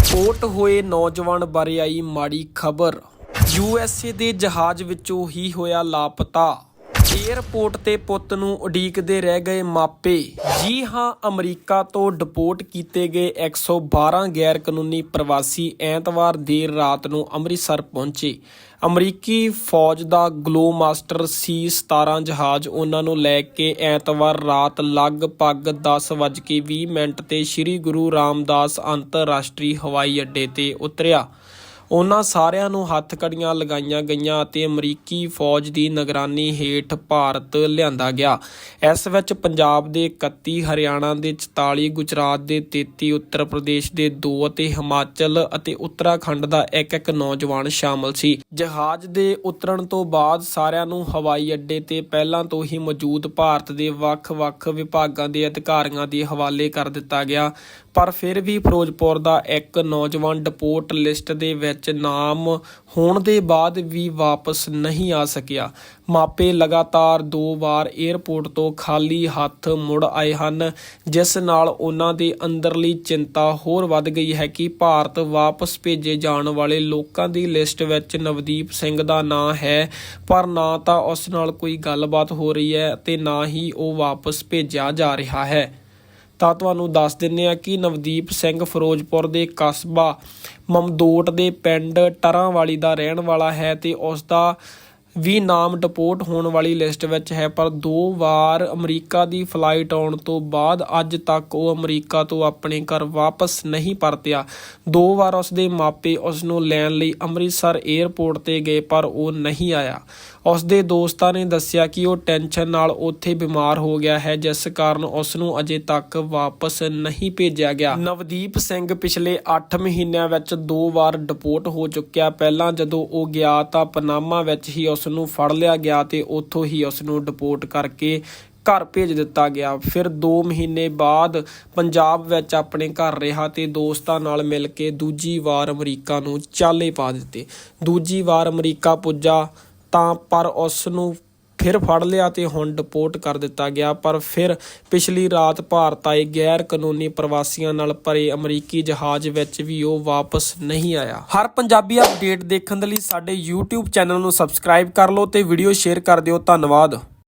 Deport ਹੋਏ ਨੌਜਵਾਨ ਬਾਰੇ ਆਈ ਮਾੜੀ ਖਬਰ। ਯੂਐਸਏ ਦੇ ਜਹਾਜ਼ ਵਿੱਚੋਂ ਹੀ ਹੋਇਆ ਲਾਪਤਾ। ਏਅਰਪੋਰਟ ਤੇ ਪੁੱਤ ਨੂੰ ਉਡੀਕਦੇ ਰਹਿ ਗਏ ਮਾਪੇ। ਜੀ ਹਾਂ, ਅਮਰੀਕਾ ਤੋਂ ਡਿਪੋਰਟ ਕੀਤੇ ਗਏ 112 ਗੈਰ ਕਾਨੂੰਨੀ ਪ੍ਰਵਾਸੀ ਐਤਵਾਰ ਦੇਰ ਰਾਤ ਨੂੰ ਅੰਮ੍ਰਿਤਸਰ ਪਹੁੰਚੇ। ਅਮਰੀਕੀ ਫੌਜ ਦਾ ਗਲੋ ਮਾਸਟਰ ਸੀ 17 ਜਹਾਜ਼। ਉਹਨਾਂ ਨੂੰ ਲੈ ਕੇ ਐਤਵਾਰ ਰਾਤ ਲਗਭਗ 10:20 ਮਿੰਟ ਤੇ ਸ੍ਰੀ ਗੁਰੂ ਰਾਮਦਾਸ ਅੰਤਰਰਾਸ਼ਟਰੀ ਹਵਾਈ ਅੱਡੇ ਤੇ ਉਤਰਿਆ। ਉਹਨਾਂ ਸਾਰਿਆਂ ਨੂੰ ਹੱਥ ਕੜੀਆਂ ਲਗਾਈਆਂ ਗਈਆਂ ਅਤੇ ਅਮਰੀਕੀ ਫੌਜ ਦੀ ਨਿਗਰਾਨੀ ਹੇਠ ਭਾਰਤ ਲਿਆਂਦਾ ਗਿਆ। ਇਸ ਵਿੱਚ ਪੰਜਾਬ ਦੇ 31 ਹਰਿਆਣਾ ਦੇ 44 ਗੁਜਰਾਤ ਦੇ 33 ਉੱਤਰ ਪ੍ਰਦੇਸ਼ ਦੇ 2 ਅਤੇ ਹਿਮਾਚਲ ਅਤੇ ਉੱਤਰਾਖੰਡ ਦਾ ਇੱਕ ਇੱਕ ਨੌਜਵਾਨ ਸ਼ਾਮਲ ਸੀ। ਜਹਾਜ਼ ਦੇ ਉਤਰਨ ਤੋਂ ਬਾਅਦ ਸਾਰਿਆਂ ਨੂੰ ਹਵਾਈ ਅੱਡੇ ਤੇ ਪਹਿਲਾਂ ਤੋਂ ਹੀ ਮੌਜੂਦ ਭਾਰਤ ਦੇ ਵੱਖ-ਵੱਖ ਵਿਭਾਗਾਂ ਦੇ ਅਧਿਕਾਰੀਆਂ ਦੇ ਹਵਾਲੇ ਕਰ ਦਿੱਤਾ ਗਿਆ। ਪਰ ਫਿਰ ਵੀ ਫਿਰੋਜ਼ਪੁਰ ਦਾ ਇੱਕ ਨੌਜਵਾਨ ਡਿਪੋਰਟ ਲਿਸਟ ਦੇ ਵਿੱਚ ਨਾਮ ਹੋਣ ਦੇ ਬਾਅਦ ਵੀ ਵਾਪਸ ਨਹੀਂ ਆ ਸਕਿਆ। ਮਾਪੇ ਲਗਾਤਾਰ ਦੋ ਵਾਰ 에ਅਰਪੋਰਟ ਤੋਂ ਖਾਲੀ ਹੱਥ ਮੁੜ ਆਏ ਹਨ, ਜਿਸ ਨਾਲ ਉਹਨਾਂ ਦੇ ਅੰਦਰਲੀ ਚਿੰਤਾ ਹੋਰ ਵੱਧ ਗਈ ਹੈ ਕਿ ਭਾਰਤ ਵਾਪਸ ਭੇਜੇ ਜਾਣ ਵਾਲੇ ਲੋਕਾਂ ਦੀ ਲਿਸਟ ਵਿੱਚ ਨਵਦੀਪ ਸਿੰਘ ਦਾ ਨਾਂ ਹੈ, ਪਰ ਨਾ ਤਾਂ ਉਸ ਨਾਲ ਕੋਈ ਗੱਲਬਾਤ ਹੋ ਰਹੀ ਹੈ ਤੇ ਨਾ ਹੀ ਉਹ ਵਾਪਸ ਭੇਜਿਆ ਜਾ ਰਿਹਾ ਹੈ। ਤਾਂ ਤੁਹਾਨੂੰ ਦੱਸ ਦਿੰਨੇ ਆ ਕਿ ਨਵਦੀਪ ਸਿੰਘ ਫਿਰੋਜ਼ਪੁਰ ਦੇ ਕਸਬਾ ਮਮਦੋਟ ਦੇ ਪਿੰਡ ਟਰਾਂਵਾਲੀ ਦਾ ਰਹਿਣ ਵਾਲਾ ਹੈ ਤੇ ਉਸ ਦਾ ਵੀ ਨਾਮ ਡਿਪੋਰਟ ਹੋਣ ਵਾਲੀ ਲਿਸਟ ਵਿੱਚ ਹੈ, ਪਰ ਦੋ ਵਾਰ ਅਮਰੀਕਾ ਦੀ ਫਲਾਈਟ ਆਉਣ ਤੋਂ ਬਾਅਦ ਅੱਜ ਤੱਕ ਉਹ ਅਮਰੀਕਾ ਤੋਂ ਆਪਣੇ ਘਰ ਵਾਪਸ ਨਹੀਂ ਪਰਤਿਆ। ਦੋ ਵਾਰ ਉਸ ਦੇ ਮਾਪੇ ਉਸ ਨੂੰ ਲੈਣ ਲਈ ਅੰਮ੍ਰਿਤਸਰ 에ਅਰਪੋਰਟ ਤੇ ਗਏ, ਪਰ ਉਹ ਨਹੀਂ ਆਇਆ। ਉਸ ਦੇ ਦੋਸਤਾਂ ਨੇ ਦੱਸਿਆ ਕਿ ਉਹ ਟੈਨਸ਼ਨ ਨਾਲ ਉੱਥੇ ਬਿਮਾਰ ਹੋ ਗਿਆ ਹੈ, ਜਿਸ ਕਾਰਨ ਉਸ ਨੂੰ ਅਜੇ ਤੱਕ ਵਾਪਸ ਨਹੀਂ ਭੇਜਿਆ ਗਿਆ। ਨਵਦੀਪ ਸਿੰਘ ਪਿਛਲੇ 8 ਮਹੀਨਿਆਂ ਵਿੱਚ ਦੋ ਵਾਰ ਡਿਪੋਰਟ ਹੋ ਚੁੱਕਿਆ। ਪਹਿਲਾਂ ਜਦੋਂ ਉਹ ਗਿਆ ਤਾਂ ਪਨਾਮਾ ਵਿੱਚ ਹੀ ਉਸ ਉਸ ਨੂੰ ਫੜ ਲਿਆ ਗਿਆ ਤੇ ਉੱਥੋਂ ਹੀ ਉਸ ਨੂੰ ਡਿਪੋਰਟ ਕਰਕੇ ਘਰ ਭੇਜ ਦਿੱਤਾ ਗਿਆ। ਫਿਰ 2 ਮਹੀਨੇ ਬਾਅਦ ਪੰਜਾਬ ਵਿੱਚ ਆਪਣੇ ਘਰ ਰਿਹਾ ਤੇ ਦੋਸਤਾਂ ਨਾਲ ਮਿਲ ਕੇ ਦੂਜੀ ਵਾਰ ਅਮਰੀਕਾ ਨੂੰ ਚਾਲੇ ਪਾ ਦਿੱਤੇ। ਦੂਜੀ ਵਾਰ ਅਮਰੀਕਾ ਪੁੱਜਾ ਤਾਂ ਪਰ ਉਸ ਨੂੰ ਫਿਰ ਫੜ ਲਿਆ ਤੇ ਹੁਣ ਡਿਪੋਰਟ ਕਰ ਦਿੱਤਾ ਗਿਆ। ਪਰ ਫਿਰ ਪਿਛਲੀ ਰਾਤ ਭਾਰਤ ਆਏ ਗੈਰ ਕਾਨੂੰਨੀ ਪ੍ਰਵਾਸੀਆਂ ਨਾਲ ਭਰੇ ਅਮਰੀਕੀ ਜਹਾਜ਼ ਵਿੱਚ ਵੀ ਉਹ ਵਾਪਸ ਨਹੀਂ ਆਇਆ। ਹਰ ਪੰਜਾਬੀ ਅਪਡੇਟ ਦੇਖਣ ਦੇ ਲਈ ਸਾਡੇ YouTube ਚੈਨਲ ਨੂੰ ਸਬਸਕ੍ਰਾਈਬ ਕਰ ਲਓ ਤੇ ਵੀਡੀਓ ਸ਼ੇਅਰ ਕਰ ਦਿਓ। ਧੰਨਵਾਦ।